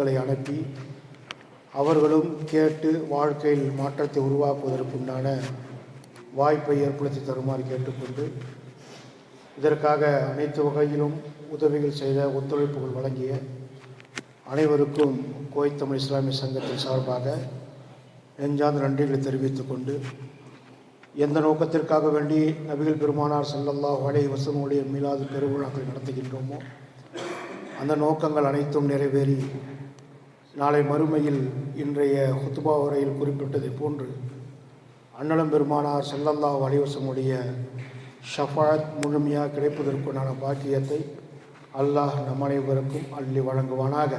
லிங்குகளை அனுப்பி அவர்களும் கேட்டு வாழ்க்கையில் மாற்றத்தை உருவாக்குவதற்குண்டான வாய்ப்பை ஏற்படுத்தி தருமாறு கேட்டுக்கொண்டு இதற்காக அனைத்து வகையிலும் உதவிகள் செய்த ஒத்துழைப்புகள் வழங்கிய அனைவருக்கும் கோயத் தமிழ் இஸ்லாமிய சங்கத்தின் சார்பாக நெஞ்சார்ந்த நன்றிகளை தெரிவித்துக் கொண்டு எந்த நோக்கத்திற்காக வேண்டி நபிகள் பெருமானார் ஸல்லல்லாஹு வலை வஸல்லுடைய மீளாது பெருவிழாக்கள் நடத்துகின்றோமோ அந்த நோக்கங்கள் அனைத்தும் நிறைவேறி நாளை மறுமையில் இன்றைய ஹுத்துபா உரையில் குறிப்பிட்டதை போன்று அன்னலம் பெருமானார் செல்லல்லா வலிவசமுடைய ஷஃபாத் முழுமையாக கிடைப்பதற்குண்டான பாக்கியத்தை அல்லாஹ் நம் அனைவருக்கும் அள்ளி வழங்குவானாக.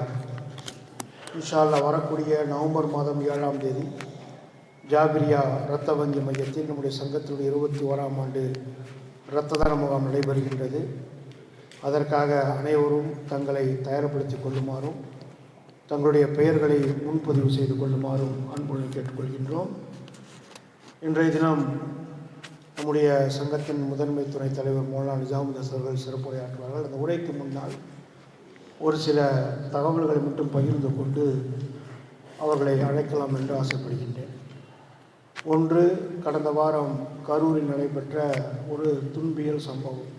இன்ஷா வரக்கூடிய நவம்பர் மாதம் ஏழாம் தேதி ஜாபிரியா இரத்த வங்கி மையத்தில் நம்முடைய சங்கத்தினுடைய இருபத்தி ஓராம் ஆண்டு இரத்த தான முகாம் நடைபெறுகின்றது. அதற்காக அனைவரும் தங்களை தயார்படுத்திக் கொள்ளுமாறும் தங்களுடைய பெயர்களை முன்பதிவு செய்து கொள்ளுமாறும் அன்புடன் கேட்டுக்கொள்கின்றோம். இன்றைய தினம் நம்முடைய சங்கத்தின் முதன்மை துணைத் தலைவர் மோலா நிஜாமுதஸ் அவர்கள் சிறப்புரையாற்றுவார்கள். அந்த உரைக்கு முன்னால் ஒரு சில தகவல்களை மட்டும் பகிர்ந்து கொண்டு அவர்களை அழைக்கலாம் என்று ஆசைப்படுகின்றேன். ஒன்று கடந்த வாரம் கரூரில் நடைபெற்ற ஒரு துன்பியல் சம்பவம்.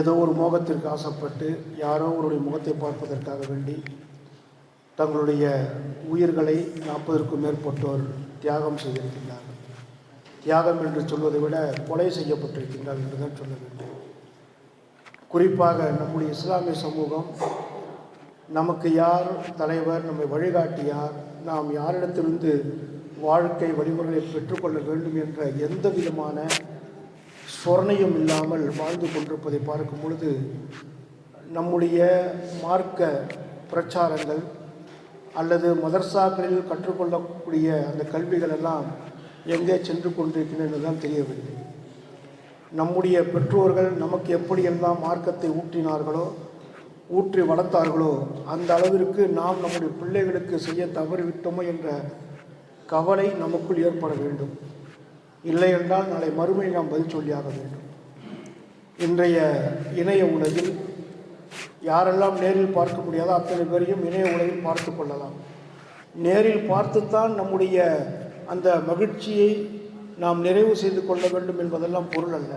ஏதோ ஒரு மோகத்திற்கு ஆசைப்பட்டு யாரோ ஒருடைய முகத்தை பார்ப்பதற்காக வேண்டி தங்களுடைய உயிர்களை நாற்பதற்கும் மேற்பட்டோர் தியாகம் செய்திருக்கின்றார்கள். தியாகம் என்று சொல்வதை விட கொலை செய்யப்பட்டிருக்கின்றார்கள் என்று தான் சொல்ல வேண்டும். குறிப்பாக நம்முடைய இஸ்லாமிய சமூகம் நமக்கு யார் தலைவர் நம்மை வழிகாட்டியார் நாம் யாரிடத்திலிருந்து வாழ்க்கை வழிமுறைகளை பெற்றுக்கொள்ள வேண்டும் என்ற எந்த விதமான சொரணையும் இல்லாமல் வாழ்ந்து கொண்டிருப்பதை பார்க்கும் பொழுது நம்முடைய மார்க்க பிரச்சாரங்கள் அல்லது மதர்சாக்களில் கற்றுக்கொள்ளக்கூடிய அந்த கல்விகள் எல்லாம் எங்கே சென்று கொண்டிருக்கின்றன தான் தெரியவில்லை. நம்முடைய பெற்றோர்கள் நமக்கு எப்படியெல்லாம் மார்க்கத்தை ஊற்றினார்களோ ஊற்றி வளர்த்தார்களோ அந்த அளவிற்கு நாம் நம்முடைய பிள்ளைகளுக்கு செய்ய தவறிவிட்டோமோ என்ற கவலை நமக்குள் ஏற்பட வேண்டும். இல்லை என்றால் நாளை மறுமை நாம் பதில் சொல்லியாக வேண்டும். இன்றைய இணைய உலகில் யாரெல்லாம் நேரில் பார்க்க முடியாதோ அத்தனை பேரையும் இணைய உலகில் பார்த்து கொள்ளலாம். நேரில் பார்த்துத்தான் நம்முடைய அந்த மகிழ்ச்சியை நாம் நிறைவு செய்து கொள்ள வேண்டும் என்பதெல்லாம் பொருள் அல்ல.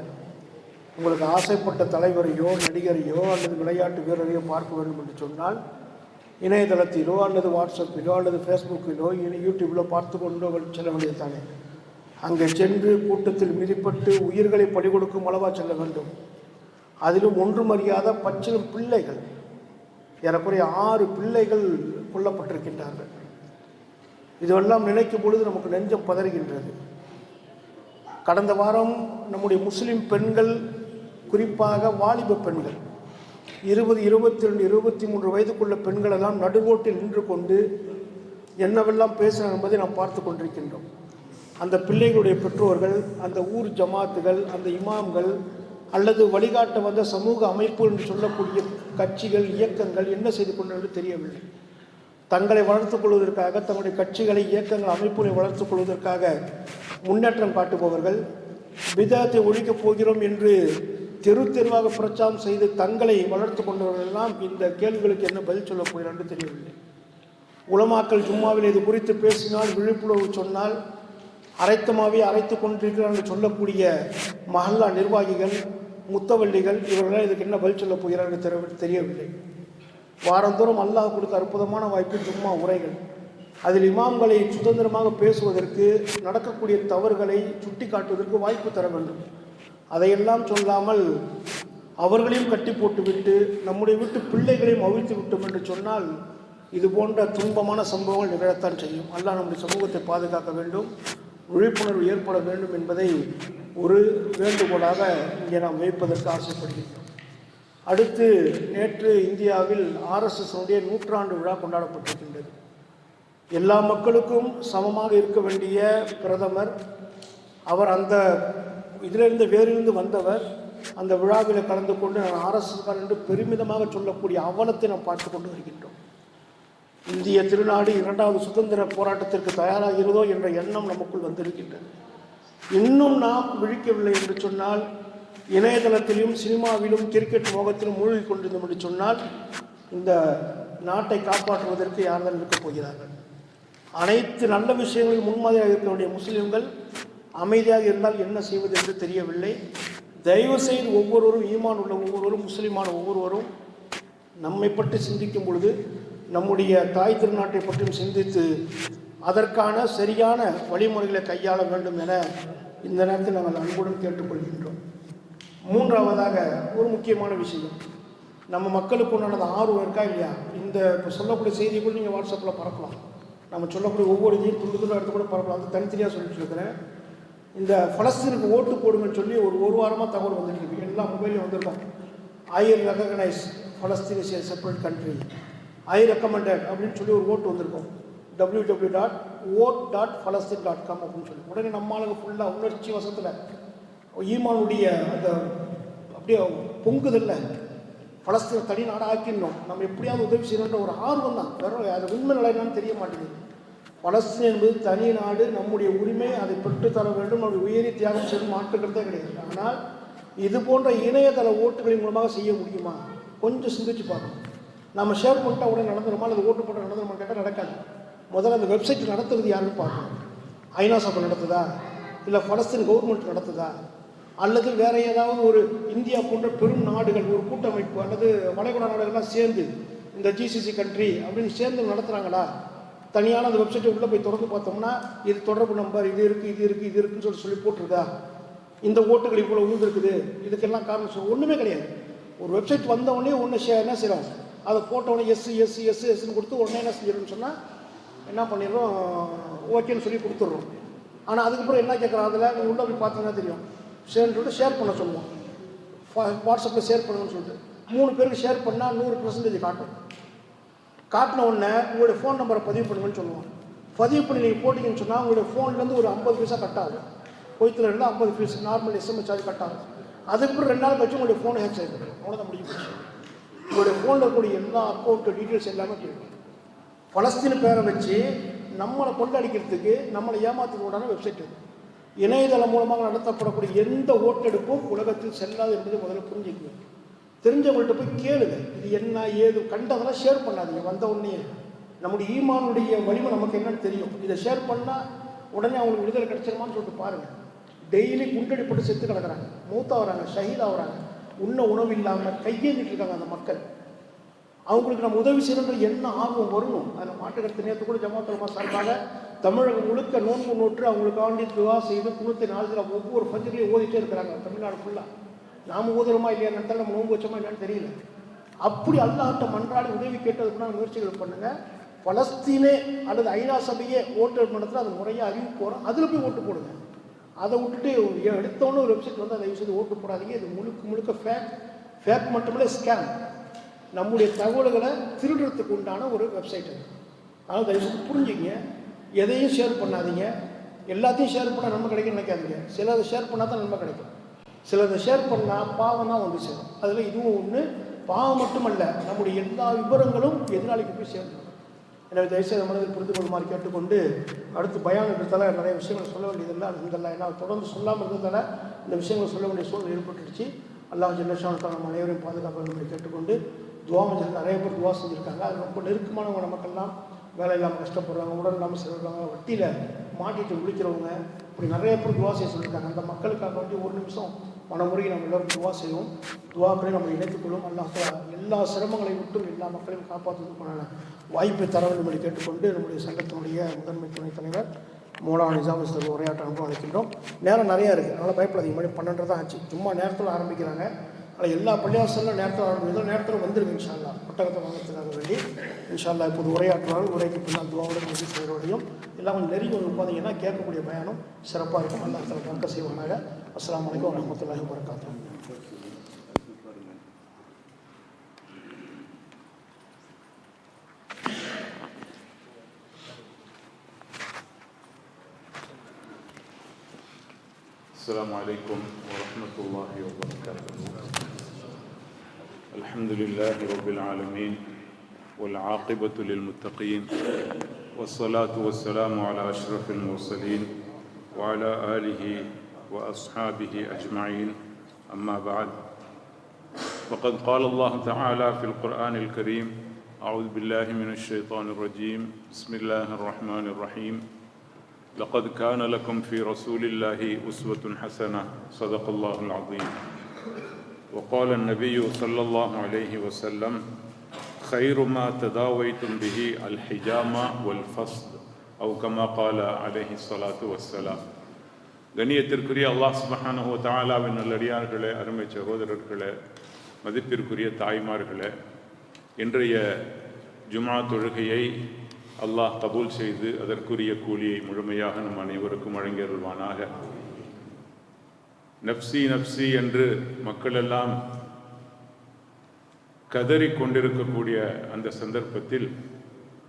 உங்களுக்கு ஆசைப்பட்ட தலைவரையோ நடிகரையோ அல்லது விளையாட்டு வீரரையோ பார்க்க வேண்டும் என்று சொன்னால் இணையதளத்திலோ அல்லது வாட்ஸ்அப்பிலோ அல்லது ஃபேஸ்புக்கிலோ இனி யூடியூப்பிலோ பார்த்து கொண்டோ செல்ல வேண்டியது தானே அங்கே சென்று கூட்டத்தில் மிதிப்பட்டு உயிர்களை பலி கொடுக்கும் அளவாக செல்ல வேண்டும். அதிலும் ஒன்றும் அறியாத பச்சிலும் பிள்ளைகள். ஏறக்குறைய ஆறு பிள்ளைகள் கொல்லப்பட்டிருக்கின்றார்கள். இதுவெல்லாம் நினைக்கும் பொழுது நமக்கு நெஞ்சம் பதறுகின்றது. கடந்த வாரம் நம்முடைய முஸ்லிம் பெண்கள் குறிப்பாக வாலிப பெண்கள் இருபது இருபத்தி ரெண்டு இருபத்தி மூன்று வயதுக்குள்ள பெண்களெல்லாம் நடுவோட்டில் நின்று கொண்டு என்னவெல்லாம் பேசினார் என்பதை நாம் பார்த்து கொண்டிருக்கின்றோம். அந்த பிள்ளைகளுடைய பெற்றோர்கள் அந்த ஊர் ஜமாத்துகள் அந்த இமாம்கள் அல்லது வழிகாட்ட வந்த சமூக அமைப்பு என்று சொல்லக்கூடிய கட்சிகள் இயக்கங்கள் என்ன செய்து கொண்டு தெரியவில்லை. தங்களை வளர்த்துக் கொள்வதற்காக தங்களுடைய கட்சிகளை இயக்கங்கள் அமைப்புகளை வளர்த்துக் கொள்வதற்காக முன்னேற்றம் காட்டுபவர்கள் விதத்தை ஒழிக்கப் போகிறோம் என்று தெரு தெருவாக பிரச்சாரம் செய்து தங்களை வளர்த்து கொண்டவர்களெல்லாம் இந்த கேள்விகளுக்கு என்ன பதில் சொல்லப் போகிறார் என்று தெரியவில்லை. உலமாக்கள் ஜும்மாவில் இது குறித்து பேசினால் விழிப்புணர்வு சொன்னால் அரைத்தமாவே அரைத்து கொண்டிருக்கிறார் என்று சொல்லக்கூடிய மஹல்லா நிர்வாகிகள் முத்தவள்ளிகள் இவர்களால் இதுக்கு என்ன பதில் சொல்லப் போகிறார் என்று தெரிய- தெரியவில்லை. வாரந்தோறும் அல்லாஹ் கொடுத்த அற்புதமான வாய்ப்பு சும்மா உரைகள். அதில் இமாம்களை சுதந்திரமாக பேசுவதற்கு நடக்கக்கூடிய தவறுகளை சுட்டி காட்டுவதற்கு வாய்ப்பு தர வேண்டும். அதையெல்லாம் சொல்லாமல் அவர்களையும் கட்டி போட்டுவிட்டு நம்முடைய வீட்டு பிள்ளைகளையும் அவிழ்த்து விட்டோம் என்று சொன்னால் இது போன்ற துன்பமான சம்பவங்கள் நிகழத்தான் செய்யும். அல்லாஹ் நம்முடைய சமூகத்தை பாதுகாக்க வேண்டும். விழிப்புணர்வு ஏற்பட வேண்டும் என்பதை ஒரு வேண்டுகோளாக இங்கே நாம் வைப்பதற்கு ஆசைப்படுகின்றோம். அடுத்து நேற்று இந்தியாவில் ஆர்எஸ்எஸ்னுடைய நூற்றாண்டு விழா கொண்டாடப்பட்டிருக்கின்றது. எல்லா மக்களுக்கும் சமமாக இருக்க வேண்டிய பிரதமர் அவர் அந்த இதிலிருந்து வேறிலிருந்து வந்தவர் அந்த விழாவில் கலந்து கொண்டு நான் ஆர்எஸ்எஸ்கார் என்று பெருமிதமாக சொல்லக்கூடிய அவலத்தை நாம் பார்த்து கொண்டு வருகின்றோம். இந்திய திருநாடு இரண்டாவது சுதந்திர போராட்டத்திற்கு தயாராகிறதோ என்ற எண்ணம் நமக்குள் வந்திருக்கின்றது. இன்னும் நாம் விழிக்கவில்லை என்று சொன்னால் இணையதளத்திலும் சினிமாவிலும் கிரிக்கெட் மோகத்திலும் மூழ்கி கொண்டிருந்தோம் என்று சொன்னால் இந்த நாட்டை காப்பாற்றுவதற்கு யார்தான் இருக்கப் போகிறார்கள்? அனைத்து நல்ல விஷயங்களில் முன்மாதிரியாக இருக்க வேண்டிய முஸ்லீம்கள் அமைதியாக இருந்தால் என்ன செய்வது என்று தெரியவில்லை. தயவு செய்து ஒவ்வொருவரும் ஈமான் உள்ள ஒவ்வொருவரும் முஸ்லீமான ஒவ்வொருவரும் நம்மை பற்றி சிந்திக்கும் பொழுது நம்முடைய தாய் திருநாட்டை பற்றியும் சிந்தித்து அதற்கான சரியான வழிமுறைகளை கையாள வேண்டும் என இந்த நேரத்தில் நாங்கள் அன்புடன் கேட்டுக்கொள்கின்றோம். மூன்றாவதாக ஒரு முக்கியமான விஷயம். நம்ம மக்களுக்கு உண்டானது ஆர்வம் இருக்கா இல்லையா? இந்த இப்போ சொல்லக்கூடிய செய்தியை கூட நீங்கள் வாட்ஸ்அப்பில் பரப்பலாம். நம்ம சொல்லக்கூடிய ஒவ்வொரு இதையும் துண்டு துண்டு எடுத்து கூட பரப்பலாம். அது தனித்தனியாக சொல்லிட்டு இருக்கிறேன். இந்த பலஸ்தீனுக்கு ஓட்டு போடுங்கன்னு சொல்லி ஒரு ஒரு வாரமாக தகவல் வந்துட்டு இருக்கு. எல்லா மொபைலையும் வந்திருக்கோம். I recognise Palestine is a separate country I recommended அப்படின்னு சொல்லி ஒரு ஓட்டு வந்திருக்கும். W W dot vote dot Palestine dot com அப்படின்னு சொல்லி. உடனே நம்ம ஆளுங்க ஃபுல்லாக உணர்ச்சி வசத்தில். ஈமானுடைய அந்த அப்படியே பொங்குதில்ல. பலஸ்தீன தனி நாடாக ஆக்கிடணும் நம்ம எப்படியாவது உதவி செய்யணுன்ற ஒரு ஆர்வம் தான். வெறும் அது உண்மை நிலை என்னன்னு தெரிய மாட்டேங்குது. பலஸ்தீன் என்பது தனி நாடு நம்முடைய உரிமை அதை பெற்றுத்தர வேண்டும் நம்முடைய உயரிய தியாகம் செய்யும் மாற்றுக்கிறதே கிடையாது. ஆனால் இது போன்ற இணையதள ஓட்டுகளின் மூலமாக செய்ய முடியுமா? கொஞ்சம் சிந்திச்சு பார்க்கணும். நம்ம ஷேர் பண்ணிட்டா உடனே நடந்துருமா? அல்லது ஓட்டு போட்டு நடந்துருமா கேட்டால் நடக்காது. முதல்ல அந்த வெப்சைட் நடத்துறது யாருன்னு பார்க்கணும். ஐநா சபை நடத்துதா? இல்லை பலஸ்தீன் கவர்மெண்ட் நடத்துதா? அல்லது வேற ஏதாவது ஒரு இந்தியா போன்ற பெரும் நாடுகள் ஒரு கூட்டமைப்பு அல்லது வளைகுடா நாடுகள்லாம் சேர்ந்து இந்த ஜிசிசி கண்ட்ரி அப்படின்னு சேர்ந்து நடத்துகிறாங்களா தனியான அந்த வெப்சைட்டை உள்ளே போய் திறந்து பார்த்தோம்னா இது தொடர்பு நம்பர் இது இருக்குது இது இருக்குது இது இருக்குன்னு சொல்லி சொல்லி போட்டிருக்கா? இந்த ஓட்டுகள் இவ்வளோ உழுந்துருக்குது. இதுக்கெல்லாம் காரணம் சொல்ல ஒன்றுமே கிடையாது. ஒரு வெப்சைட் வந்த உடனே ஒன்று ஷே என்ன செய்கிறோம் அதை போட்ட உடனே எஸ் எஸ் எஸ் எஸ்ன்னு கொடுத்து உடனே என்ன செஞ்சிடணும்னு சொன்னால் என்ன பண்ணிடுறோம் ஓகேன்னு சொல்லி கொடுத்துட்றோம். ஆனால் அதுக்கப்புறம் என்ன கேட்குறோம் அதில் நீங்கள் உள்ளே போய் பார்த்தீங்கன்னா தெரியும்? ஷேர்னு சொல்லிட்டு ஷேர் பண்ண சொல்லுவோம் வாட்ஸ்அப்பில் ஷேர் பண்ணணும்னு சொல்லிட்டு. மூணு பேருக்கு ஷேர் பண்ணால் நூறு பர்சன்டேஜ் காட்டும். காட்டின உடனே உங்களுடைய ஃபோன் நம்பரை பதிவு பண்ணுங்கன்னு சொல்லுவோம் பதிவு பண்ணி நீங்கள் போட்டிங்கன்னு சொன்னால் உங்களுடைய ஃபோன்லேருந்து ஒரு ஐம்பது பைசா கட் ஆகும். கொய்த்தில் இருந்து ஐம்பது piece normal SMS charge cut ஆகும். அதுக்கப்புறம் ரெண்டு நாள் கழிச்சு உங்களுடைய ஃபோன் ஹேக் ஆகிடும் அவ்வளோதான் முடிஞ்சு போச்சு. உங்களுடைய ஃபோனில் கூட எல்லா அக்கௌண்ட்டு டீட்டெயில்ஸ் எல்லாமே கேட்கும் பலஸ்தீன் பேரை வச்சு நம்மளை கொண்டடிக்கிறதுக்கு நம்மளை ஏமாற்றுக்கூடான வெப்சைட் இது இணையதளம் மூலமாக நடத்தப்படக்கூடிய எந்த ஓட்டெடுப்பும் உலகத்தில் செல்லாது என்பதை முதல்ல புரிஞ்சுக்குவேன் தெரிஞ்சவங்கள்ட்ட போய் கேளுங்க. இது என்ன ஏது கண்டதெல்லாம் ஷேர் பண்ணாதீங்க. வந்த உடனே நம்முடைய ஈமானுடைய வலிமை நமக்கு என்னன்னு தெரியும். இதை ஷேர் பண்ணால் உடனே அவங்களுக்கு விடுதலை கிடைச்சிருமான்னு சொல்லிட்டு பாருங்கள் டெய்லி குண்டடிப்பட்டு செத்து கிடக்குறாங்க. ஷஹீதாக ஷஹீதாகிறாங்க உண்ண உணவு இல்லாமல் கையேந்திட்டு இருக்காங்க அந்த மக்கள். அவங்களுக்கு நம்ம உதவி செய்யணும் என்ன ஆர்வம் வரணும். அதில் மாட்டுக்கருத்து நேற்று கூட ஜமாத்தலமா சார்பாக தமிழகம் முழுக்க நோன்பு நோற்று அவங்களுக்காண்டி துவா செய்து குணத்தை நாளில் ஒவ்வொரு பஞ்சங்களையும் ஓதிட்டே இருக்கிறாங்க. தமிழ்நாடு ஃபுல்லாக நாம் ஊதுறோமா இல்லையா? நடத்தாலும் நம்ம நோன்பு வச்சோமா என்னன்னு தெரியல. அப்படி அல்லாட்ட மன்றாடி உதவி கேட்டதுக்குன்னா முயற்சிகள் பண்ணுங்க. பலஸ்தீனே அல்லது ஐநா சபையே ஓட்டு நடத்துல அது முறையாக அறிவிப்பு போகிறோம் அதில் போய் ஓட்டு போடுங்க. அதை விட்டுட்டு எடுத்தோன்னு ஒரு வெப்சைட் வந்து அதை செய்து ஓட்டு போடாதீங்க. இது முழுக்க முழுக்க ஃபேக் ஃபேக் மட்டுமில்ல ஸ்கேம் நம்முடைய தகவல்களை திருடுறதுக்கு உண்டான ஒரு வெப்சைட் அது. அதனால் தயவுசெய்து புரிஞ்சுங்க எதையும் ஷேர் பண்ணாதீங்க. எல்லாத்தையும் ஷேர் பண்ணால் நம்ம கிடைக்கும்னு நினைக்காதீங்க. சிலதை ஷேர் பண்ணால் தான் நன்மை கிடைக்கும். சிலதை ஷேர் பண்ணால் பாவம் தான் வந்து சேரும். அதில் இதுவும் ஒன்று பாவம் மட்டுமல்ல நம்முடைய எல்லா விவரங்களும் எதிராளிக்கு போய் சேர்ந்துடும் எனவே தயவுசெய்து மனதில் புரிந்து கொள்ளுமாறு கேட்டுக்கொண்டு அடுத்து பயான் இருக்கிறதால நிறைய விஷயங்கள் சொல்ல வேண்டியதில்லை அது அல்ஹம்துலில்லாஹ் ஏன்னா தொடர்ந்து சொல்லாமல் இருந்ததால இந்த விஷயங்கள் சொல்ல வேண்டிய சூழ்நிலை ஏற்பட்டுருச்சு அல்லாஹ் ஜெல்லஷானத்தால் நம்ம அனைவரையும் பாதுகாப்பு வேண்டும் கேட்டுக்கொண்டு துவா செஞ்சு நிறைய பேர் துவா செஞ்சுருக்காங்க. அது ரொம்ப நெருக்கமானவங்க நமக்கெல்லாம் வேலை இல்லாமல் கஷ்டப்படுறாங்க உடல் இல்லாமல் செல்றாங்க வட்டியில் மாட்டிட்டு விழிக்கிறவங்க இப்படி நிறைய பேர் துவா செய்ய சொல்லியிருக்காங்க அந்த மக்களுக்காக வேண்டி ஒரு நிமிஷம் மனமுறையை நம்ம எல்லோரும் துவா செய்வோம். துவாக்களை நம்ம இணைத்துக்கொள்ளும் அல்லாஹ் எல்லா சிரமங்களையும் விட்டும் எல்லா மக்களையும் காப்பாற்றுவதற்கான வாய்ப்பை தர வேண்டும் என்று கேட்டுக்கொண்டு நம்முடைய சங்கத்தினுடைய முதன்மை துணைத் தலைவர் மூலா நிஜாமஸ்தர் உரையாற்ற அனுபவம் அளிக்கின்றோம். நேரம் நிறையா இருக்குது அதனால் பயப்படாதீங்க. மணி பன்னெண்டு தான் ஆச்சு. சும்மா நேரத்தில் ஆரம்பிக்கிறாங்க. ஆனால் எல்லா பள்ளிவாசலும் நேரத்தில் ஆரம்பிக்கிறதும் நேரத்தில் வந்துருங்க இன்ஷால்லா புத்தகத்தை வாங்கிறதுக்காக வேண்டி இன்ஷால்லா இப்போது உரையாற்றுவார்கள். உரைக்கு பின்னால் துவாவோட முடிவு செய்வதையும் எல்லாம் கொஞ்சம் நெருங்கி வந்து உட்காந்தீங்கன்னா கேட்கக்கூடிய பயணம் சிறப்பாக இருக்கும். அல்லா தலை பறக்க செய்வாங்க அஸ்ஸலாமு அலைக்கும் வரமத்துல்லாஹி வரகாத்துஹு السلام عليكم ورحمة الله وبركاته. الحمد لله رب العالمين والعاقبة للمتقين والصلاة والسلام على أشرف المرسلين وعلى آله وأصحابه أجمعين. أما بعد فقد قال الله تعالى في القرآن الكريم أعوذ بالله من الشيطان الرجيم. بسم الله الرحمن الرحيم. لقد كان لكم في رسول الله أسوة حسنة صدق الله العظيم وقال النبي صلى الله عليه وسلم خير ما تداويتم به الحجامة والفصد أو كما قال عليه الصلاة والسلام கண்ணியத்திற்குரிய அல்லாஹ் சுபஹானஹு வ தஆலாவின் நல்லடியார்களே அருமை சகோதரர்களே மதிப்பிற்குரிய தாய்மார்களே இன்றைய ஜுமா தொழுகையை அல்லாஹ் கபூல் செய்து அதற்குரிய கூலியை முழுமையாக நம் அனைவருக்கும் வழங்கியருள்வானாக. நப்சி நப்சி என்று மக்களெல்லாம் கதறி கொண்டிருக்கக்கூடிய அந்த சந்தர்ப்பத்தில்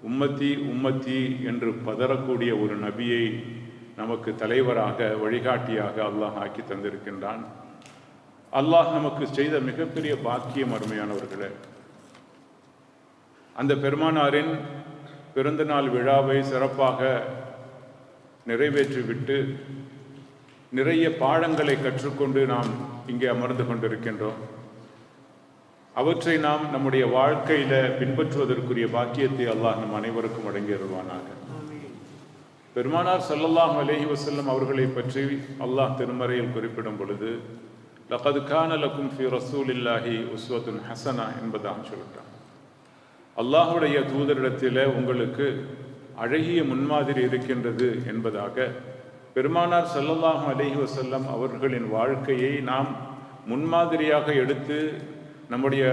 உம்மத்தி உம்மத்தி என்று பதறக்கூடிய ஒரு நபியை நமக்கு தலைவராக வழிகாட்டியாக அல்லாஹ் ஆக்கி தந்திருக்கின்றான். அல்லாஹ் நமக்கு செய்த மிகப்பெரிய பாக்கியம் அருமையானவர்களே. அந்த பெருமானாரின் பிறந்தநாள் விழாவை சிறப்பாக நிறைவேற்றிவிட்டு நிறைய பாடங்களை கற்றுக்கொண்டு நாம் இங்கே அமர்ந்து கொண்டிருக்கின்றோம். அவற்றை நாம் நம்முடைய வாழ்க்கையில பின்பற்றுவதற்குரிய பாக்கியத்தை அல்லாஹ் நம் அனைவருக்கும் வழங்கிடுவானாக பெருமானார் சல்லல்லாஹ் அலைஹி வசல்லம் அவர்களை பற்றி அல்லாஹ் திருமறையில் குறிப்பிடும் பொழுது லகது கான லக்கும் ஃபி ரசூலில்லாஹி உஸ்வத்துன் ஹசனா என்பதாக சொல்கிறான் அல்லாஹுடைய தூதரிடத்தில் உங்களுக்கு அழகிய முன்மாதிரி இருக்கின்றது என்பதாக பெருமானார் ஸல்லல்லாஹு அலஹி வசல்லம் அவர்களின் வாழ்க்கையை நாம் முன்மாதிரியாக எடுத்து நம்முடைய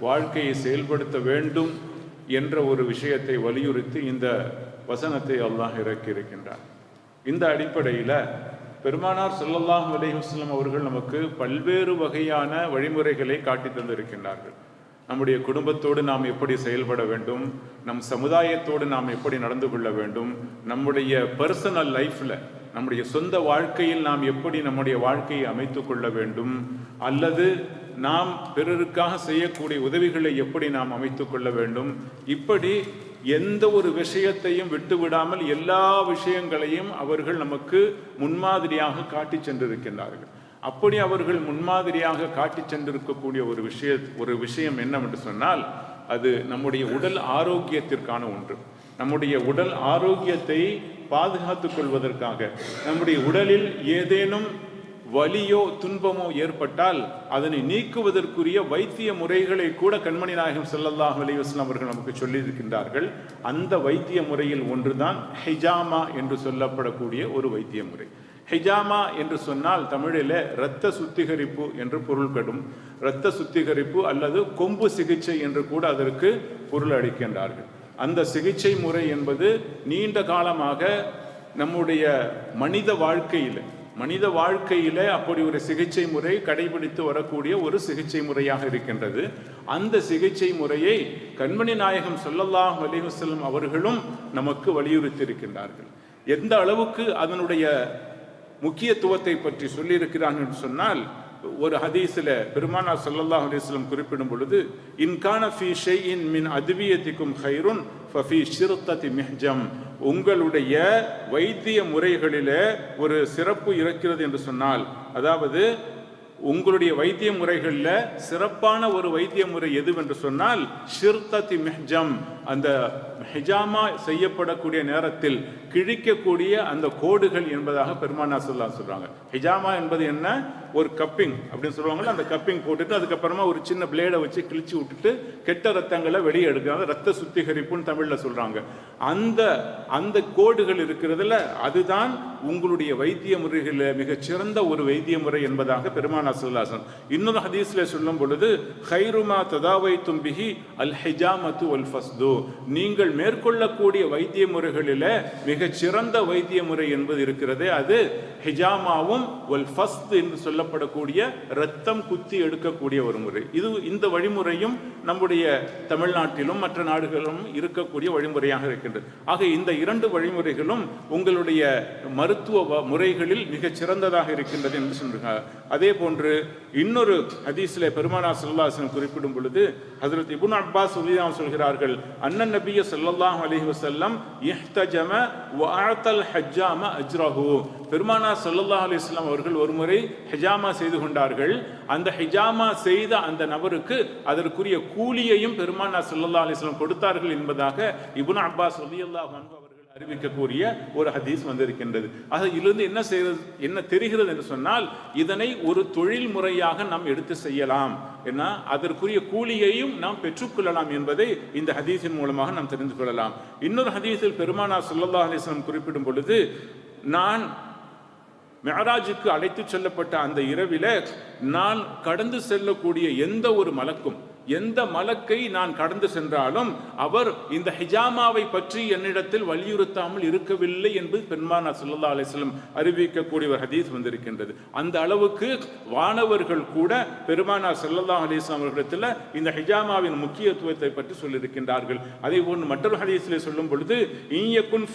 வாழ்க்கையை செயல்படுத்த வேண்டும் என்ற ஒரு விஷயத்தை வலியுறுத்தி இந்த வசனத்தை அல்லாஹ் இறக்கி இருக்கின்றார் இந்த அடிப்படையில் பெருமானார் ஸல்லல்லாஹு அலைஹி வஸல்லம் அவர்கள் நமக்கு பல்வேறு வகையான வழிமுறைகளை காட்டி தந்திருக்கின்றார்கள். நம்முடைய குடும்பத்தோடு நாம் எப்படி செயல்பட வேண்டும்? நம் சமுதாயத்தோடு நாம் எப்படி நடந்து கொள்ள வேண்டும்? நம்முடைய பர்சனல் லைஃப்பில் நம்முடைய சொந்த வாழ்க்கையில் நாம் எப்படி நம்முடைய வாழ்க்கையை அமைத்து கொள்ள வேண்டும்? அல்லது நாம் பிறருக்காக செய்யக்கூடிய உதவிகளை எப்படி நாம் அமைத்து கொள்ள வேண்டும்? இப்படி எந்த ஒரு விஷயத்தையும் விட்டுவிடாமல் எல்லா விஷயங்களையும் அவர்கள் நமக்கு முன்மாதிரியாக காட்டி சென்றிருக்கின்றார்கள். அப்படி அவர்கள் முன்மாதிரியாக காட்டி சென்றிருக்கக்கூடிய ஒரு விஷய ஒரு விஷயம் என்னவென்று சொன்னால் அது நம்முடைய உடல் ஆரோக்கியத்திற்கான ஒன்று. நம்முடைய உடல் ஆரோக்கியத்தை பாதுகாத்துக் கொள்வதற்காக நம்முடைய உடலில் ஏதேனும் வலியோ துன்பமோ ஏற்பட்டால் அதனை நீக்குவதற்குரிய வைத்திய முறைகளை கூட கண்மணி நாயகம் செல்லல்லாஹ் அலைஹி அவர்கள் நமக்கு சொல்லியிருக்கின்றார்கள். அந்த வைத்திய முறையில் ஒன்றுதான் ஹிஜாமா என்று சொல்லப்படக்கூடிய ஒரு வைத்திய முறை. ஹிஜாமா என்று சொன்னால் தமிழில் இரத்த சுத்திகரிப்பு என்று பொருள்படும். இரத்த சுத்திகரிப்பு அல்லது கொம்பு சிகிச்சை என்று கூட அதற்கு பொருள் அளிக்கின்றார்கள். அந்த சிகிச்சை முறை என்பது நீண்ட காலமாக நம்முடைய மனித வாழ்க்கையில் மனித வாழ்க்கையில் அப்படி ஒரு சிகிச்சை முறை கடைபிடித்து வரக்கூடிய ஒரு சிகிச்சை முறையாக இருக்கின்றது. அந்த சிகிச்சை முறையை கண்மணி நாயகம் சொல்லல்லாஹ் அலைஹி அவர்களும் நமக்கு வலியுறுத்தி இருக்கின்றார்கள் எந்த அளவுக்கு அதனுடைய முக்கியத்துவத்தை பற்றி சொல்லியிருக்கிறார்கள் என்று சொன்னால் ஒரு ஹதீஸில் பெருமானார் சல்லல்லாஹ் அலிஸ்லம் குறிப்பிடும் பொழுது இன்கான ஃபி ஷைஇன் மின் அதுவியத்திக்கும் ஹைருன் ஃபஃபி ஷிர்ததி மிஹ்ஜம். உங்களுடைய வைத்திய முறைகளில் ஒரு சிறப்பு இருக்கிறது என்று சொன்னால் அதாவது உங்களுடைய வைத்திய முறைகளில் சிறப்பான ஒரு வைத்திய முறை எதுவென்று சொன்னால் ஷிர்ததி மிஹ்ஜம். அந்த ஹிஜாமா செய்யப்படக்கூடிய நேரத்தில் கிழிக்கக்கூடிய அந்த கோடுகள் என்பதாக பெருமானா சொல்லா சொல்றாங்க. ஹிஜாமா என்பது என்ன? ஒரு கப்பிங் அப்படின்னு சொல்லுவாங்கல்ல அந்த கப்பிங் போட்டுட்டு அதுக்கப்புறமா ஒரு சின்ன பிளேடை வச்சு கிழிச்சு விட்டுட்டு கெட்ட ரத்தங்களை வெளியே எடுக்கிறாங்க. ரத்த சுத்திகரிப்புன்னு தமிழ்ல சொல்றாங்க. அந்த அந்த கோடுகள் இருக்கிறதுல அதுதான் உங்களுடைய வைத்திய முறைகளில் மிகச்சிறந்த ஒரு வைத்திய முறை என்பதாக பெருமானா சொல்லாசன் இன்னொரு ஹதீஸ்ல சொல்லும் பொழுது ஹைருமா ததாவை தும்பிகி அல் ஹிஜாமத்து அல் ஃபஸ்து. நீங்கள் மேற்கொள்ளக்கூடிய வைத்திய முறைகளில் மிகச் சிறந்த வைத்திய முறை என்பது இருக்கிறதே அது ஹிஜாமாவும் ஒல் ஃபஸ்த் என்று சொல்லப்படக்கூடிய ரத்தம் குத்தி எடுக்கக்கூடிய ஒரு முறை. இது இந்த வழிமுறையும் நம்முடைய தமிழ்நாட்டிலும் மற்ற நாடுகளிலும் இருக்கக்கூடிய வழிமுறையாக இருக்கின்றது. ஆக இந்த இரண்டு வழிமுறைகளும் உங்களுடைய மருத்துவ முறைகளில் மிகச் சிறந்ததாக இருக்கின்றது என்று சொல்றாங்க. அதே போன்று இன்னொரு ஹதீஸ்ல பெருமானா சல்லாசன் குறிப்பிடும் பொழுது ஹசரத் இபுன் அப்பாஸ் சொல்கிறார்கள் அண்ணன் நபிய ஸல்லல்லாஹு அலைஹி வசல்லம் இஹ்தஜம வாழ்த்தல் ஹஜ்ஜாம அஜ்ரஹு. பெருமானா ஸல்லல்லாஹு அலைஹி அவர்கள் ஒருமுறை ஹிஜாமா செய்து கொண்டார்கள். அந்த ஹிஜாமா செய்த அந்த நபருக்கு அதற்குரிய கூலியையும் பெருமானா சொல்லல்லா அலிஸ்லாம் கொடுத்தார்கள் என்பதாக இபுன் அப்பாஸ் ரலியல்லாஹு அன்ஹு அறிவிக்கக்கூடிய ஒரு ஹதீஸ் வந்திருக்கின்றது. ஆக இதிலிருந்து என்ன செய்கிறது என்ன தெரிகிறது என்று சொன்னால் இதனை ஒரு தொழில் முறையாக நாம் எடுத்து செய்யலாம். ஏன்னா அதற்குரிய கூலியையும் நாம் பெற்றுக்கொள்ளலாம் என்பதை இந்த ஹதீஸின் மூலமாக நாம் தெரிந்து கொள்ளலாம். இன்னொரு ஹதீஸில் பெருமானார் சொல்லல்லா அலைஹி குறிப்பிடும் பொழுது நான் மெஹராஜுக்கு அழைத்து செல்லப்பட்ட அந்த இரவில் நான் கடந்து செல்லக்கூடிய எந்த ஒரு மலக்கும் எந்த மலக்கை நான் கடந்து சென்றாலும் அவர் இந்த ஹிஜாமாவை பற்றி என்னிடத்தில் வலியுறுத்தாமல் இருக்கவில்லை என்பது பெருமானா சுல்லா அலிஸ்லம் அறிவிக்கக்கூடிய ஒரு ஹதீஸ் வந்திருக்கின்றது. அந்த அளவுக்கு வானவர்கள் கூட பெருமானா சல்லல்லா அலிஸ்லாம் அவர்களிடத்தில் இந்த ஹிஜாமாவின் முக்கியத்துவத்தை பற்றி சொல்லியிருக்கின்றார்கள். அதே போன்று மற்றொரு ஹதீஸிலே சொல்லும் பொழுது இன்யகுன்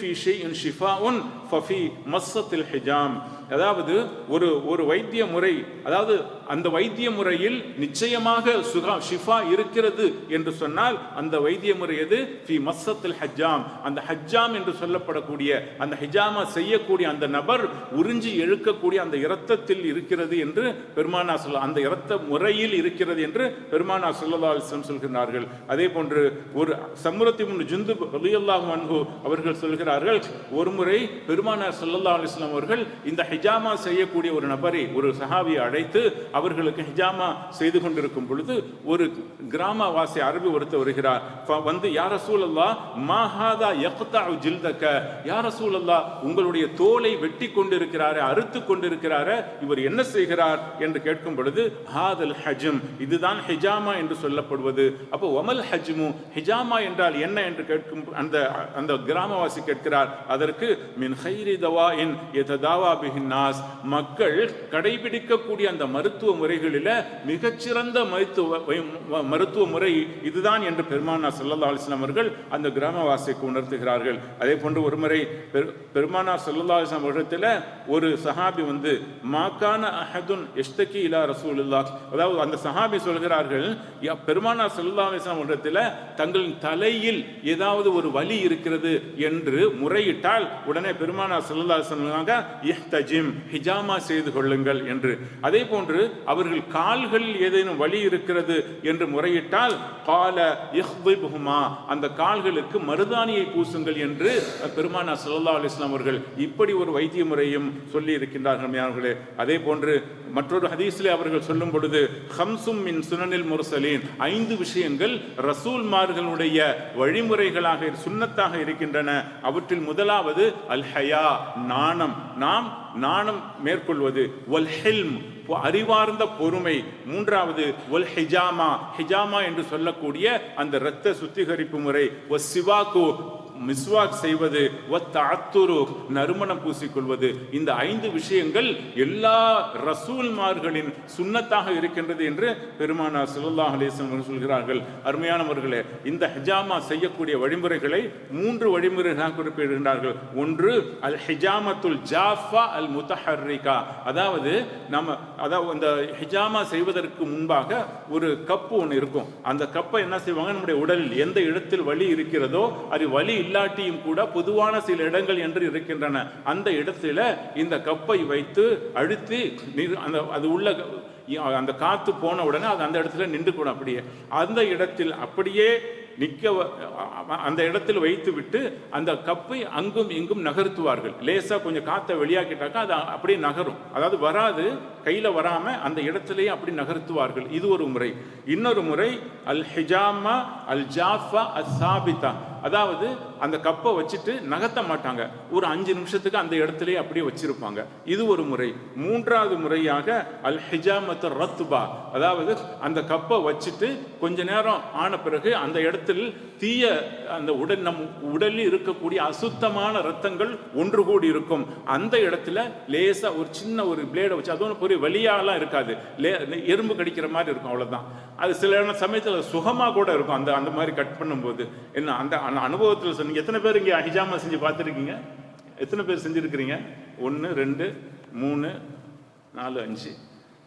இன் ஷிஃபா உன் ஃபஃபி மஸ்ஸத்தில் ஹிஜாம். அதாவது ஒரு ஒரு வைத்திய முறை அதாவது அந்த வைத்திய முறையில் நிச்சயமாக சுகா ஷிஃபா இருக்கிறது என்று சொன்னால் அந்த வைத்திய முறை எது? ஃபி மஸ்ஸத்தில் ஹஜ்ஜாம். அந்த ஹஜ்ஜாம் என்று சொல்லப்படக்கூடிய அந்த ஹிஜாமா செய்யக்கூடிய அந்த நபர் உறிஞ்சி எழுக்கக்கூடிய அந்த இரத்தத்தில் இருக்கிறது என்று பெருமானா சொல்ல அந்த இரத்த முறையில் இருக்கிறது என்று பெருமானா சொல்லல்லா அலிஸ்லம் சொல்கிறார்கள் அதே போன்று ஒரு சமுரத்தி முன் ஜுந்து அலியல்லாஹ் அன்ஹு அவர்கள் சொல்கிறார்கள் ஒரு முறை பெருமானார் ஸல்லல்லாஹு அலைஹி அவர்கள் இந்த ஹிஜாமா செய்யக்கூடிய ஒரு நபரை ஒரு சஹாபியை அழைத்து அவர்களுக்கு ஹிஜாமா செய்து கொண்டிருக்கும் பொழுது ஒரு கிராமவாசி அரபி ஒருத்தர் வருகிறார். ஃப- வந்து யார சூழல்லா மாஹாதா யக்தா ஜில்தக்க யார சூழல்லா உங்களுடைய தோலை வெட்டி கொண்டிருக்கிறாரே அறுத்து கொண்டிருக்கிறாரே இவர் என்ன செய்கிறார்? என்று கேட்கும் பொழுது ஹாதல் ஹஜம் இதுதான் ஹிஜாமா என்று சொல்லப்படுவது. அப்போ ஒமல் ஹஜ்மு ஹிஜாமா என்றால் என்ன? என்று கேட்கும் அந்த அந்த கிராமவாசி கேட்கிறார். அதற்கு மின் ஹைரி தவா இன் எததாவா பிஹின் நாஸ் மக்கள் கடைபிடிக்கக்கூடிய அந்த மருத்துவ முறைகளில் மிகச்சிறந்த மருத்துவ மருத்துவ முறை இதுதான் என்று பெருமானா ஸல்லல்லாஹு அவர்கள் அந்த கிராமவாசிக்கு உணர்த்துகிறார்கள். அதே போன்று ஒருமுறை பெரு- பெருமானார் ஸல்லல்லாஹு அலைஹி ஒரு சஹாபி வந்து மாக்கான அஹதுன் எஷ்தகி இலா ரசூலுல்லா அதாவது அந்த சஹாபி சொல்கிறார்கள் பெருமானா பெருமானார் ஸல்லல்லாஹு அலைஹி தங்களின் தலையில் ஏதாவது ஒரு வலி இருக்கிறது என்று முறையிட்டால் உடனே பெருமானார் ஸல்லல்லாஹு தஜி வஸல்லம் ஹிஜாமா செய்து கொள்ளுங்கள் என்று. அதே போன்று அவர்கள் கால்களில் ஏதேனும் வலி இருக்கிறது என்று முறையிட்டால் கால இஹ்திப்ஹுமா அந்த கால்களுக்கு மருதாணியை பூசுங்கள் என்று பெருமானார் சல்லா அலிஸ்லாம் அவர்கள் இப்படி ஒரு வைத்திய முறையும் சொல்லி இருக்கின்றார்கள் அதே போன்று மற்றொரு ஹதீஸ்லே அவர்கள் சொல்லும் பொழுது ஹம்சும் மின் சுனனில் முரசலின் ஐந்து விஷயங்கள் ரசூல்மார்களுடைய வழிமுறைகளாக சுண்ணத்தாக இருக்கின்றன. அவற்றில் முதலாவது அல்ஹயா நாணம் நாம் நாணம் மேற்கொள்வது. வல் ஹெல்ம் அறிவார்ந்த பொறுமை. மூன்றாவது ஒல் ஹிஜாமா. ஹிஜாமா என்று சொல்லக்கூடிய அந்த இரத்த சுத்திகரிப்பு முறை. ஒ சிவாக்கு மிஸ்வாக் செய்வது ஒத்த அத்துரு நறுமணம் பூசிக்கொள்வது இந்த ஐந்து விஷயங்கள் எல்லா ரசூல்மார்களின் சுண்ணத்தாக இருக்கின்றது என்று பெருமானார் ஸல்லல்லாஹு அலைஹி சொல்கிறார்கள். அருமையானவர்களே இந்த ஹிஜாமா செய்யக்கூடிய வழிமுறைகளை மூன்று வழிமுறைகளாக குறிப்பிடுகின்றார்கள். ஒன்று அல் ஹிஜாமத்துல் ஜாஃபா அல் முத்தஹர்ரிகா அதாவது நம்ம அதாவது இந்த ஹிஜாமா செய்வதற்கு முன்பாக ஒரு கப்பு ஒன்று இருக்கும். அந்த கப்பை என்ன செய்வாங்க? நம்முடைய உடலில் எந்த இடத்தில் வலி இருக்கிறதோ அது வலி இல்லாட்டியும் கூட பொதுவான சில இடங்கள் என்று இருக்கின்றன. அந்த இடத்துல இந்த கப்பை வைத்து அழுத்தி அந்த அது உள்ள அந்த காத்து போன உடனே அது அந்த இடத்துல நின்று கூட அப்படியே. அந்த இடத்தில் அப்படியே நிற்க அந்த இடத்தில் வைத்து விட்டு அந்த கப்பை அங்கும் இங்கும் நகர்த்துவார்கள். லேசாக கொஞ்சம் காற்றை வெளியாக்கிட்டாக்கா அது அப்படியே நகரும். அதாவது வராது கையில் வராமல் அந்த இடத்துலையே அப்படி நகர்த்துவார்கள். இது ஒரு முறை. இன்னொரு முறை அல் ஹிஜாமா அல் ஜாஃபா அல் சாபிதா அதாவது அந்த கப்பை வச்சுட்டு நகர்த்த மாட்டாங்க. ஒரு அஞ்சு நிமிஷத்துக்கு அந்த இடத்திலேயே அப்படியே வச்சிருப்பாங்க. இது ஒரு முறை. மூன்றாவது முறையாக அல் ஹிஜாமத்து ரத்துபா. அதாவது அந்த கப்பை வச்சுட்டு கொஞ்ச நேரம் ஆன பிறகு அந்த இடத்தில் தீய அந்த உடல் நம் உடலில் இருக்கக்கூடிய அசுத்தமான ரத்தங்கள் ஒன்று கூடி இருக்கும். அந்த இடத்துல லேசா ஒரு சின்ன ஒரு பிளேடை வச்சு அதுவும் பெரிய வலியாலாம் இருக்காது. லே எறும்பு கடிக்கிற மாதிரி இருக்கும் அவ்வளவுதான். அது சில சமயத்தில் சுகமா கூட இருக்கும். அந்த அந்த மாதிரி கட் பண்ணும்போது. என்ன அந்த அந்த அனுபவத்தில் சொன்னீங்க எத்தனை பேர் இங்கே ஹிஜாமா செஞ்சு பார்த்துருக்கீங்க? எத்தனை பேர் செஞ்சுருக்கிறீங்க? ஒன்று ரெண்டு மூணு நாலு அஞ்சு.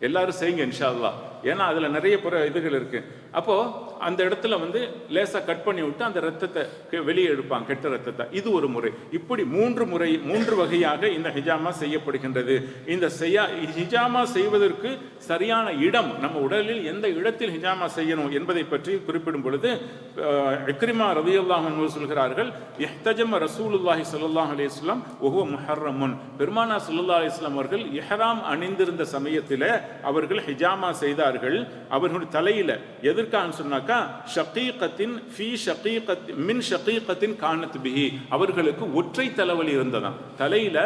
எல்லாரும் செய்யுங்க இன்ஷா அல்லா ஏன்னா அதில் நிறைய புற இதுகள் இருக்குது அப்போது அந்த இடத்துல வந்து லேசாக கட் பண்ணி விட்டு அந்த ரத்தத்தை வெளியே எடுப்பாங்க கெட்ட ரத்தத்தை. இது ஒரு முறை. இப்படி மூன்று முறை மூன்று வகையாக இந்த ஹிஜாமா செய்யப்படுகின்றது. இந்த செய்யா ஹிஜாமா செய்வதற்கு சரியான இடம் நம்ம உடலில் எந்த இடத்தில் ஹிஜாமா செய்யணும் என்பதை பற்றி குறிப்பிடும் பொழுது அஹ், இக்ரிமா ரதியல்லாஹு சொல்கிறார்கள் இஹ்தஜம ரசூலுல்லாஹி சல்லாஹ் அலைஹி வஸல்லம் வஹுவ முஹர்ரமுன். பெருமானா சல்லா அலைஹி அவர்கள் எஹராம் அணிந்திருந்த சமயத்தில் அவர்கள் ஹிஜாமா செய்தார்கள். அவர்களுடைய எது எதற்காக சொன்னாக்கா ஷகீகத்தின் ஃபி ஷகீகத் மின் ஷகீகத்தின் கானத் பிஹி. அவர்களுக்கு ஒற்றை தலைவலி இருந்ததாம். தலையில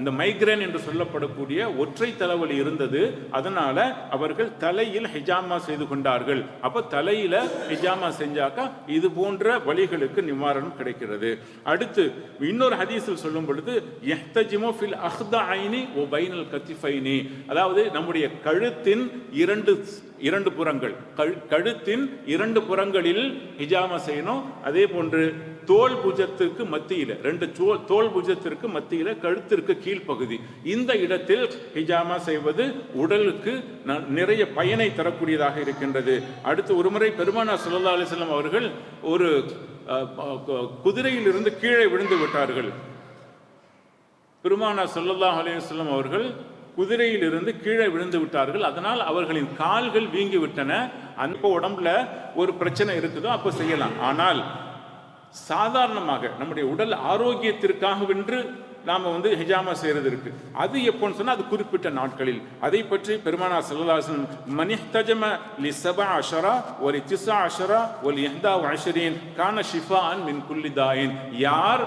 இந்த மைக்ரேன் என்று சொல்லப்படக்கூடிய ஒற்றை தலைவலி இருந்தது. அதனால அவர்கள் தலையில் ஹிஜாமா செய்து கொண்டார்கள். அப்ப தலையில ஹிஜாமா செஞ்சாக்கா இது போன்ற வழிகளுக்கு நிவாரணம் கிடைக்கிறது. அடுத்து இன்னொரு ஹதீஸில் சொல்லும் பொழுது யஹ்தஜிமு ஃபில் அஹ்தஐனி ஓ பைனல் கத்திஃபைனி. அதாவது நம்முடைய கழுத்தின் இரண்டு இரண்டு புறங்கள். கழு- கழுத்தின் இரண்டு புறங்களில் ஹிஜாமா செய்யணும். அதே போன்று தோல் புஜத்திற்கு மத்தியில ரெண்டு தோல் புஜத்திற்கு மத்தியில கழுத்திற்கு கீழ்ப்பகுதி. இந்த இடத்தில் ஹிஜாமா செய்வது உடலுக்கு நிறைய பயனை தரக்கூடியதாக இருக்கின்றது. அடுத்து ஒருமுறை பெருமானா சுல்லா அலிஸ்லாம் அவர்கள் ஒரு குதிரையிலிருந்து கீழே விழுந்து விட்டார்கள். பெருமானா ஸல்லல்லாஹு அலைஹி அவர்கள் குதிரையிலிருந்து கீழே விழுந்து விட்டார்கள். அதனால் அவர்களின் கால்கள் வீங்கி விட்டன. அந்த உடம்புல ஒரு பிரச்சனை இருக்குதோ அப்போ செய்யலாம். ஆனால் சாதாரணமாக நம்முடைய உடல் ஆரோக்கியத்திற்காக வென்று நாம் வந்து ஹிஜாமா செய்கிறது இருக்குது அது எப்போன்னு சொன்னால் அது குறிப்பிட்ட நாட்களில். அதை பற்றி பெருமானா சல்லல்லாஹு மனிஹ்தஜம லி சபா அஷரா ஒரு திசா அஷரா ஒலி இஹ்தா அஷரீன் கான ஷிஃபான் மின் குல்லிதாயின் யார்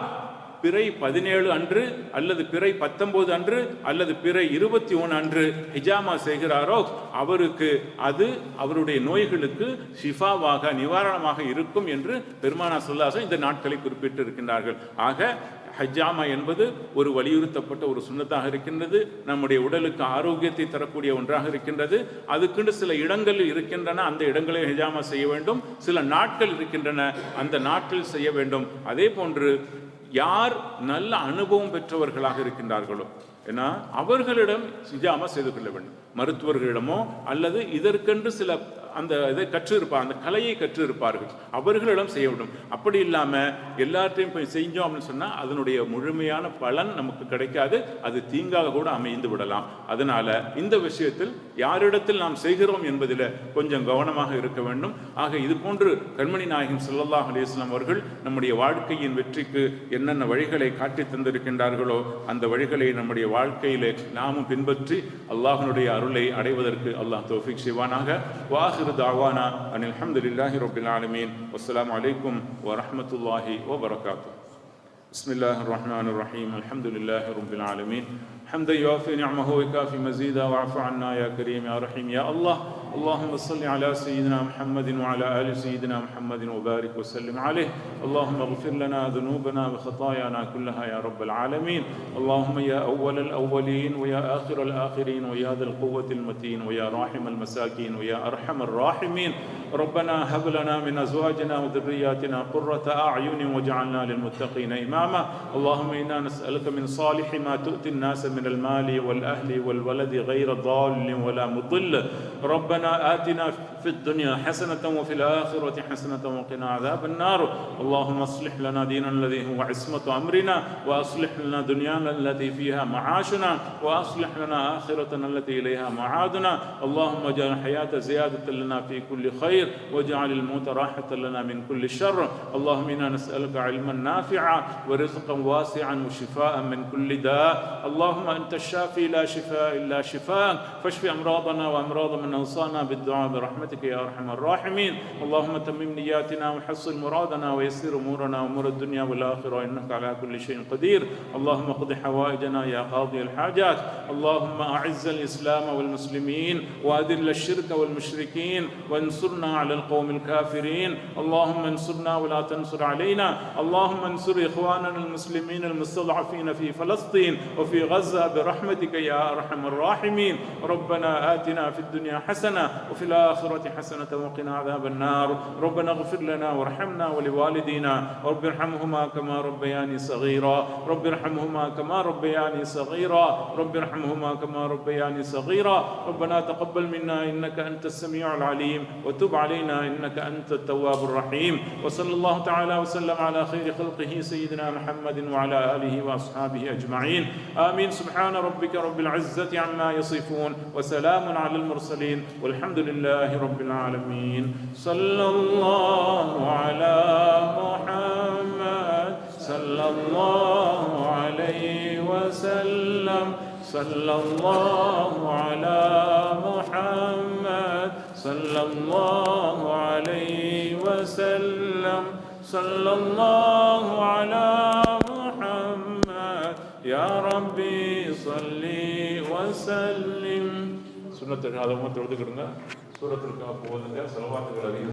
பிறை பதினேழு அன்று அல்லது பிறை பத்தொன்பது அன்று அல்லது பிறை இருபத்தி ஒன்று அன்று ஹிஜாமா செய்கிறாரோ அவருக்கு அது அவருடைய நோய்களுக்கு ஷிஃபாவாக நிவாரணமாக இருக்கும் என்று பெருமானா சொல்லாசம் இந்த நாட்களை குறிப்பிட்டு இருக்கின்றார்கள் ஆக ஹஜ்ஜாமா என்பது ஒரு வலியுறுத்தப்பட்ட ஒரு சுண்ணத்தாக இருக்கின்றது. நம்முடைய உடலுக்கு ஆரோக்கியத்தை தரக்கூடிய ஒன்றாக இருக்கின்றது. அதுக்குண்டு சில இடங்கள் இருக்கின்றன. அந்த இடங்களில் ஹஜாமா செய்ய வேண்டும். சில நாட்கள் இருக்கின்றன. அந்த நாட்கள் செய்ய வேண்டும். அதே போன்று யார் நல்ல அனுபவம் பெற்றவர்களாக இருக்கின்றார்களோ ஏன்னா அவர்களிடம் ஹிஜாமா செய்து கொள்ள வேண்டும். மருத்துவர்களிடமோ அல்லது இதற்கென்று சில அந்த இதை கற்று அந்த கலையை கற்று இருப்பார்கள் அவர்களிடம் செய்ய வேண்டும். அப்படி இல்லாமல் எல்லாத்தையும் போய் செஞ்சோம் அப்படின்னு சொன்னால் அதனுடைய முழுமையான பலன் நமக்கு கிடைக்காது. அது தீங்காக கூட அமைந்து விடலாம். அதனால இந்த விஷயத்தில் யாரிடத்தில் நாம் செய்கிறோம் என்பதில் கொஞ்சம் கவனமாக இருக்க வேண்டும். ஆக இது போன்று கண்மணி நாயகம் ஸல்லல்லாஹு அலிஸ்லாம் அவர்கள் நம்முடைய வாழ்க்கையின் வெற்றிக்கு என்னென்ன வழிகளை காட்டி தந்திருக்கின்றார்களோ அந்த வழிகளை நம்முடைய வாழ்க்கையிலே நாமும் பின்பற்றி அல்லாஹனுடைய அருளை அடைவதற்கு அல்லாஹ் தௌஃபீக் وآخر دعوانا أن الحمد لله رب العالمين والسلام عليكم ورحمة الله وبركاته. بسم الله الرحمن الرحيم. الحمد لله رب العالمين. حمدا يوافي نعمه ويكافي مزيدا. واعف عنا يا كريم يا رحيم. يا الله اللهم صل على سيدنا محمد وعلى آل سيدنا محمد وبارك وسلم عليه. اللهم اغفر لنا ذنوبنا وخطايانا كلها يا رب العالمين. اللهم يا أول الأولين ويا آخر الآخرين ويا ذا القوة المتين ويا راحم المساكين ويا أرحم الراحمين. ربنا هب لنا من أزواجنا وذرياتنا قرة أعين واجعلنا للمتقين إماما. اللهم إنا نسألك من صالح ما تؤتي الناس من المال والأهل والولد غير ضال ولا مضل. ربنا آتنا في الدنيا حسنة وفي الآخرة حسنة وقنا عذاب النار. اللهم اصلح لنا ديننا الذي هو عصمة أمرنا وأصلح لنا دنيانا التي فيها معاشنا وأصلح لنا آخرتنا التي إليها معادنا. اللهم اجعل الحياة زيادة لنا في كل خير واجعل الموت راحة لنا من كل شر. اللهم إنا نسألك علما نافعا ورزقا واسعا وشفاء من كل داء. اللهم أنت الشافي لا شفاء إلا شفاء فاشف أمراضنا وأمراض من اوصانا بالدعاء برحمتك يا أرحم الراحمين. اللهم تمم نياتنا وحصل مرادنا ويسر أمورنا امور الدنيا والآخرة. إنك على كل شيء قدير. اللهم اقض حوائجنا يا قاضي الحاجات. اللهم أعز الإسلام والمسلمين وأذل الشرك والمشركين وانصرنا على القوم الكافرين. اللهم انصرنا ولا تنصر علينا. اللهم انصر إخواننا المسلمين المستضعفين في فلسطين وفي غزة برحمتك يا أرحم الراحمين. ربنا آتنا في الدنيا حسنة وفي الآخرة حسنة وقنا عذاب النار. ربنا اغفر لنا وارحمنا ولوالدينا. رب ارحمهما كما ربياني صغيرا. رب ارحمهما كما ربياني صغيرا. رب ارحمهما كما ربياني صغيرا. ربنا تقبل منا إنك أنت السميع العليم وتب علينا إنك أنت التواب الرحيم. وصلى الله تعالى وسلم على خير خلقه سيدنا محمد وعلى آله وأصحابه أجمعين. آمين. سبحان ربك رب العزة عما يصفون وسلام على المرسلين. والحمد لله رب العالمين. صلى الله على محمد صلى الله عليه وسلم. صلى الله على محمد صلى الله عليه وسلم. صلى الله على محمد. يا ربي صل وسلم. சுண்ணத்துக்கு அதை தொழுதுக்கிடுங்க சூரத்திற்காக போதுங்க செலவாக்குகள் அதிகம்.